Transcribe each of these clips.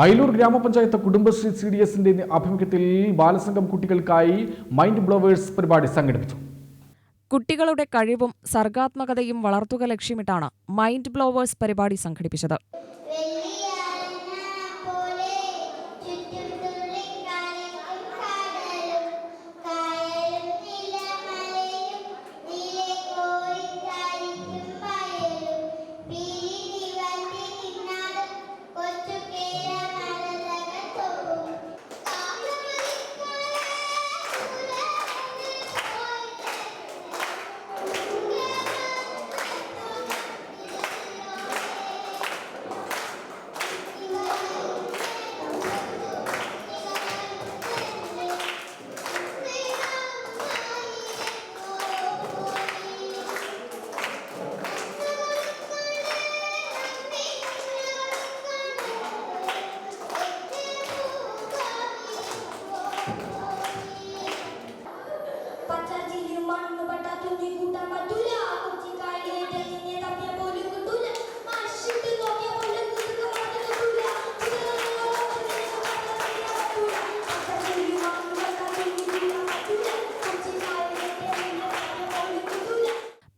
അയലൂർ ഗ്രാമപഞ്ചായത്ത് Kudumbashree C D എസിന്റെ ആഭിമുഖ്യത്തിൽ ബാലസംഘം കുട്ടികൾക്കായി മൈൻഡ് ബ്ലോവേഴ്സ് പരിപാടി സംഘടിപ്പിച്ചു. കുട്ടികളുടെ കഴിവും സർഗാത്മകതയും വളർത്തുക ലക്ഷ്യമിട്ടാണ് മൈൻഡ് ബ്ലോവേഴ്സ് പരിപാടി സംഘടിപ്പിച്ചത്.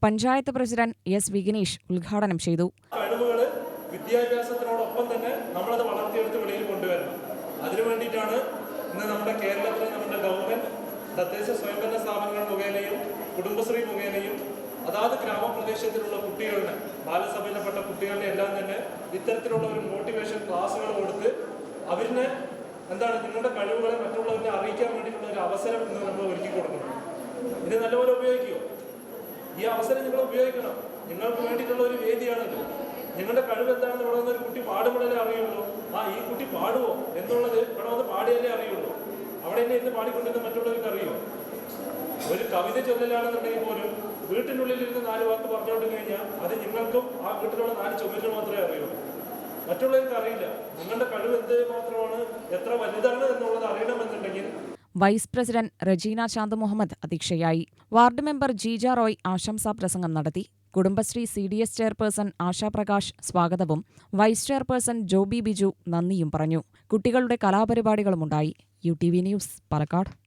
പഞ്ചായത്ത് പ്രസിഡന്റ് എസ് വിഘ്നേഷ് ഉദ്ഘാടനം ചെയ്തു. കഴിവുകൾ വിദ്യാഭ്യാസത്തിനോടൊപ്പം തന്നെ നമ്മളത് വളർത്തിയെടുത്ത് വെളിയിൽ കൊണ്ടുവരണം. അതിനു വേണ്ടിയിട്ടാണ് ഇന്ന് നമ്മുടെ കേരളത്തിലെ നമ്മുടെ ഗവൺമെന്റ് തദ്ദേശ സ്വയംഭരണ സ്ഥാപനങ്ങൾ മുഖേനയും കുടുംബശ്രീ മുഖേനയും അതാത് ഗ്രാമപ്രദേശത്തിലുള്ള കുട്ടികളുടെ ബാലസഭയിൽപ്പെട്ട കുട്ടികളുടെ എല്ലാം തന്നെ ഇത്തരത്തിലുള്ള ഒരു മോട്ടിവേഷൻ ക്ലാസ്സുകൾ കൊടുത്ത് അവരിനെ എന്താണ് നിങ്ങളുടെ കഴിവുകളെ മറ്റുള്ളവരെ അറിയിക്കാൻ വേണ്ടിയിട്ടുള്ള ഒരു അവസരം ഇന്ന് നമ്മൾ ഒരുക്കി കൊടുക്കണം ഇത് നല്ലപോലെ ഉപയോഗിക്കുമോ ഈ അവസരം നിങ്ങൾ ഉപയോഗിക്കണം. നിങ്ങൾക്ക് വേണ്ടിയിട്ടുള്ള ഒരു വേദിയാണല്ലോ നിങ്ങളുടെ കഴിവ് എന്താണെന്ന് പറയുന്ന ഒരു കുട്ടി പാടുമ്പോഴല്ലേ അറിയുള്ളൂ. ആ ഈ കുട്ടി പാടുമോ എന്നുള്ളത് അവിടെ ഇരുന്ന് പാടിക്കൊണ്ടിരുന്ന മറ്റുള്ളവർക്ക് അറിയോ? ഒരു കവിത ചൊല്ലലാണെന്നുണ്ടെങ്കിൽ പോലും വീട്ടിനുള്ളിൽ ഇരുന്ന് നാല് വാക്ക് പറഞ്ഞുകൊണ്ട് കഴിഞ്ഞാൽ അത് നിങ്ങൾക്കും ആ വീട്ടിലുള്ള നാല് ചുമരിന് മാത്രമേ അറിയൂ. മറ്റുള്ളവർക്ക് അറിയില്ല. നിങ്ങളുടെ കഴിവ് എന്ത് മാത്രമാണ് എത്ര വലുതാണ് എന്നുള്ളത് അറിയണമെന്നുണ്ടെങ്കിൽ വൈസ് പ്രസിഡന്റ് റജീന ചാന്ത് മുഹമ്മദ് അധ്യക്ഷയായി. വാർഡ് മെമ്പർ ജീജ റോയ് ആശംസാ പ്രസംഗം നടത്തി. Kudumbashree C D S chairperson Ashaprakash സ്വാഗതവും വൈസ് ചെയർപേഴ്സൺ ജോബി ബിജു നന്ദിയും പറഞ്ഞു. കുട്ടികളുടെ കലാപരിപാടികളുമുണ്ടായി. U T V news Palakkad.